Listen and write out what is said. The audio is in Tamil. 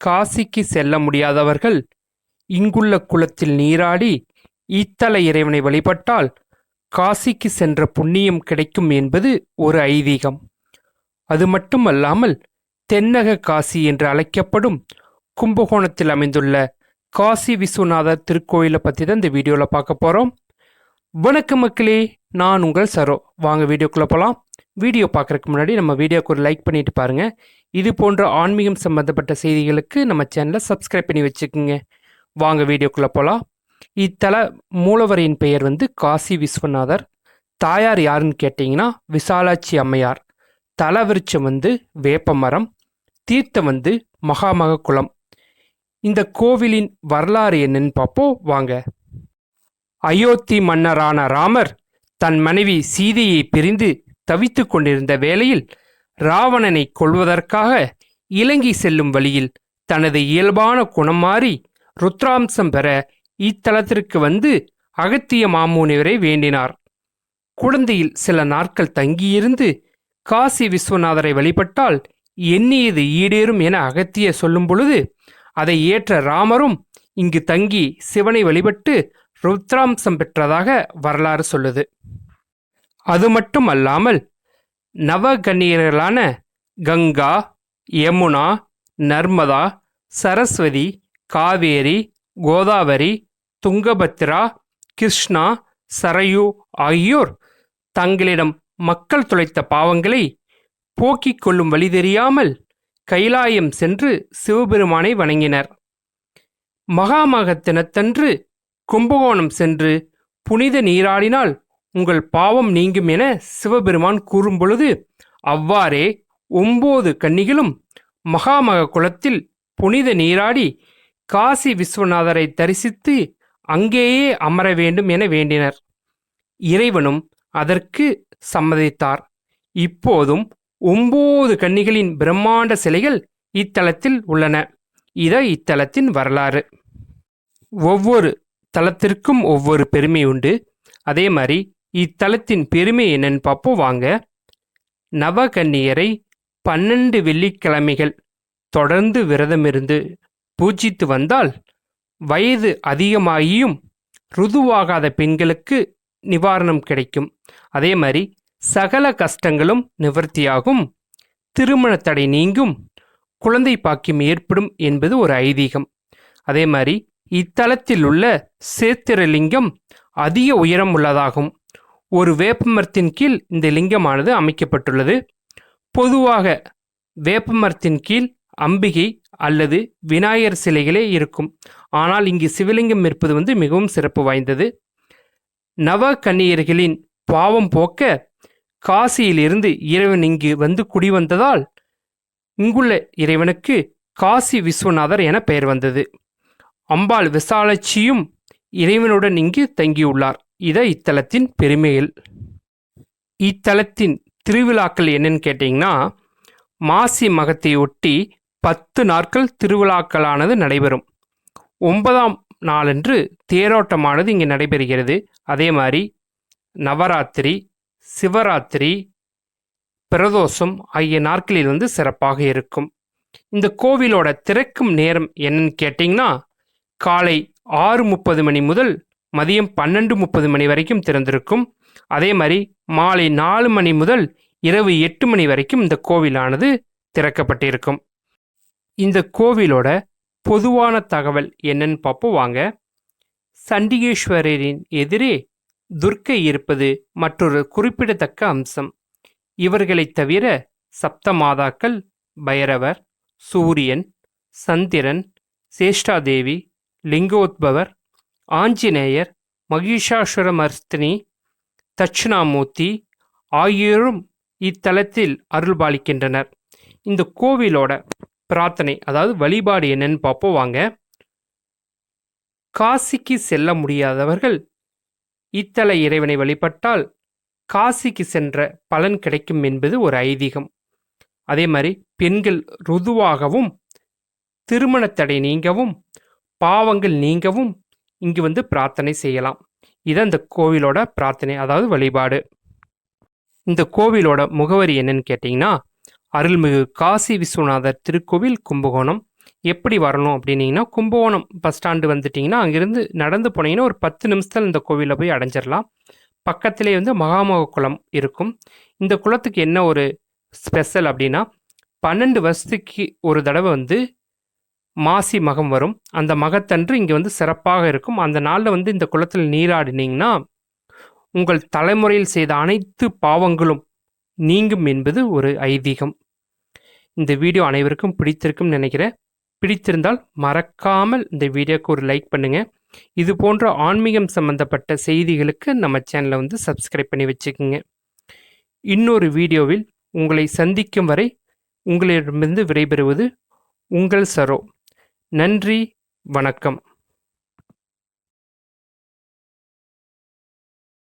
காசிக்கு செல்ல முடியாதவர்கள் இங்குள்ள குளத்தில் நீராடி ஈத்தல இறைவனை வழிபட்டால் காசிக்கு சென்ற புண்ணியம் கிடைக்கும் என்பது ஒரு ஐதீகம். அது மட்டுமல்லாமல் தென்னக காசி என்று அழைக்கப்படும் கும்பகோணத்தில் அமைந்துள்ள காசி விஸ்வநாதர் திருக்கோயிலை பற்றி தான் இந்த வீடியோவில் பார்க்க போகிறோம் வணக்கம் மக்களே நான் உங்கள் சரோ. வாங்க வீடியோக்குள்ளே போகலாம் வீடியோ பார்க்குறதுக்கு முன்னாடி நம்ம வீடியோக்கு ஒரு லைக் பண்ணிட்டு பாருங்கள் இது போன்ற ஆன்மீகம் சம்பந்தப்பட்ட செய்திகளுக்கு நம்ம சேனலை சப்ஸ்கிரைப் பண்ணி வச்சுக்கோங்க. வாங்க வீடியோக்குள்ளே போகலாம் இத்தல மூலவரின் பெயர் வந்து காசி விஸ்வநாதர். தாயார் யாருன்னு கேட்டிங்கன்னா விசாலாட்சி அம்மையார். தலவிருச்சம் வந்து வேப்பமரம் தீர்த்தம் வந்து மகாமக குளம். இந்த கோவிலின் வரலாறு என்னன்னு பார்ப்போம். வாங்க. அயோத்தி மன்னரான ராமர் தன் மனைவி சீதையை பிரிந்து தவித்துக் கொண்டிருந்த வேளையில் ராவணனை கொல்வதற்காக இலங்கை செல்லும் வழியில் தனது இயல்பான குணம் மாறி ருத்ராம்சம் பெற இத்தலத்திற்கு வந்து அகத்திய மாமுனிவரை வேண்டினார். குழந்தையில் சில நாட்கள் தங்கியிருந்து காசி விஸ்வநாதரை வழிபட்டால் எண்ணியது ஈடேறும் என அகத்திய சொல்லும் பொழுது அதை ஏற்ற ராமரும் இங்கு தங்கி சிவனை வழிபட்டு ருத்ராம்சம் பெற்றதாக வரலாறு சொல்லுது. அது மட்டும் அல்லாமல் நவகன்னியர்களான கங்கா யமுனா நர்மதா சரஸ்வதி காவேரி கோதாவரி துங்கபத்ரா கிருஷ்ணா சரயு ஆகியோர் தங்களிடம் மக்கள் துளைத்த பாவங்களை போக்கிக் கொள்ளும் வழி தெரியாமல் கைலாயம் சென்று சிவபெருமானை வணங்கினர். மகாமக தினத்தன்று கும்பகோணம் சென்று புனித நீராடினால் உங்கள் பாவம் நீங்கும் என சிவபெருமான் கூறும்பொழுது அவ்வாறே ஒம்போது கன்னிகளும் மகாமக குளத்தில் புனித நீராடி காசி விஸ்வநாதரை தரிசித்து அங்கேயே அமர வேண்டும் என வேண்டினர். இறைவனும் அதற்கு சம்மதித்தார். இப்போதும் ஒம்போது கன்னிகளின் பிரம்மாண்ட சிலைகள் இத்தலத்தில் உள்ளன. இத இத்தலத்தின் வரலாறு. ஒவ்வொரு தலத்திற்கும் ஒவ்வொரு பெருமை உண்டு. அதே மாதிரி இத்தலத்தின் பெருமை என்னன்னு பார்ப்போம் வாங்க. நவகன்னியரை பன்னெண்டு வெள்ளிக்கிழமைகள் தொடர்ந்து விரதமிருந்து பூஜித்து வந்தால் வயது அதிகமாகியும் ருதுவாகாத பெண்களுக்கு நிவாரணம் கிடைக்கும். அதே மாதிரி சகல கஷ்டங்களும் நிவர்த்தியாகும். திருமண தடை நீங்கும். குழந்தை பாக்கியம் ஏற்படும் என்பது ஒரு ஐதீகம். அதே மாதிரி இத்தலத்தில் உள்ள சேத்திரலிங்கம் அதிக உயரம் உள்ளதாகும். ஒரு வேப்பமரத்தின் கீழ் இந்த லிங்கமானது அமைக்கப்பட்டுள்ளது. பொதுவாக வேப்பமரத்தின் கீழ் அம்பிகை அல்லது விநாயகர் சிலைகளே இருக்கும். ஆனால் இங்கு சிவலிங்கம் இருப்பது வந்து மிகவும் சிறப்பு வாய்ந்தது. நவ கன்னியர்களின் பாவம் போக்க காசியிலிருந்து இறைவன் இங்கு வந்து குடிவந்ததால் இங்குள்ள இறைவனுக்கு காசி விஸ்வநாதர் என பெயர் வந்தது. அம்பாள் விசாலட்சியும் இறைவனுடன் இங்கு தங்கியுள்ளார். இதை இத்தலத்தின் பெருமையில் இத்தலத்தின் திருவிழாக்கள் என்னன்னு கேட்டிங்கன்னா மாசி மகத்தை ஒட்டி பத்து நாட்கள் திருவிழாக்களானது நடைபெறும். ஒன்பதாம் நாளன்று தேரோட்டமானது இங்கே நடைபெறுகிறது. அதே மாதிரி நவராத்திரி சிவராத்திரி பிரதோஷம் ஆகிய நாட்களில் வந்து சிறப்பாக இருக்கும். இந்த கோவிலோட திறக்கும் நேரம் என்னன்னு கேட்டிங்கன்னா காலை ஆறு முப்பது மணி முதல் மதியம் பன்னெண்டு முப்பது மணி வரைக்கும் திறந்திருக்கும். அதே மாதிரி மாலை நாலு மணி முதல் இரவு எட்டு மணி வரைக்கும் இந்த கோவிலானது திறக்கப்பட்டிருக்கும். இந்த கோவிலோட பொதுவான தகவல் என்னன்னு பார்ப்போம் வாங்க. சண்டிகேஸ்வரரின் எதிரே துர்க்கை இருப்பது மற்றொரு குறிப்பிடத்தக்க அம்சம். இவர்களைத் தவிர சப்தமாதாக்கள் பைரவர் சூரியன் சந்திரன் சேஷ்டாதேவி லிங்கோத்பவர் ஆஞ்சநேயர் மகிஷாசுரமர்த்தினி தட்சிணாமூர்த்தி ஆகியோரும் இத்தலத்தில் அருள்பாலிக்கின்றனர் இந்த கோவிலோட பிரார்த்தனை அதாவது வழிபாடு என்னன்னு பார்ப்போம் வாங்க. காசிக்கு செல்ல முடியாதவர்கள் இத்தல இறைவனை வழிபட்டால் காசிக்கு சென்ற பலன் கிடைக்கும் என்பது ஒரு ஐதீகம். அதே மாதிரி பெண்கள் ருதுவாகவும் திருமணத்தடை நீங்கவும் பாவங்கள் நீங்கவும் இங்கு வந்து பிரார்த்தனை செய்யலாம். இது அந்த கோவிலோட பிரார்த்தனை அதாவது வழிபாடு. இந்த கோவிலோட முகவரி என்னன்னு கேட்டிங்கன்னா அருள்மிகு காசி விஸ்வநாதர் திருக்கோவில் கும்பகோணம். எப்படி வரணும் அப்படின்னீங்கன்னா கும்பகோணம் பஸ் ஸ்டாண்டு வந்துட்டிங்கன்னா அங்கேருந்து நடந்து போனீங்கன்னா ஒரு பத்து நிமிஷத்தில் இந்த கோவிலில் போய் அடைஞ்சிடலாம் பக்கத்திலே வந்து மகாமக குளம் இருக்கும். இந்த குளத்துக்கு என்ன ஒரு ஸ்பெஷல் அப்படின்னா பன்னெண்டு வருஷத்துக்கு ஒரு தடவை வந்து மாசி மகம் வரும். அந்த மகத்தன்று இங்கே வந்து சிறப்பாக இருக்கும். அந்த நாளில் வந்து இந்த குளத்தில் நீராடினீங்கன்னா உங்கள் தலைமுறையில் செய்த அனைத்து பாவங்களும் நீங்கும் என்பது ஒரு ஐதீகம். இந்த வீடியோ அனைவருக்கும் பிடித்திருக்கும் நினைக்கிறேன். பிடித்திருந்தால் மறக்காமல் இந்த வீடியோக்கு ஒரு லைக் பண்ணுங்கள் இது போன்ற ஆன்மீகம் சம்பந்தப்பட்ட செய்திகளுக்கு நம்ம சேனலை வந்து சப்ஸ்கிரைப் பண்ணி வச்சுக்கோங்க. இன்னொரு வீடியோவில் உங்களை சந்திக்கும் வரை உங்களிடமிருந்து விடைபெறுவது உங்கள் சரோ. நன்றி வணக்கம்.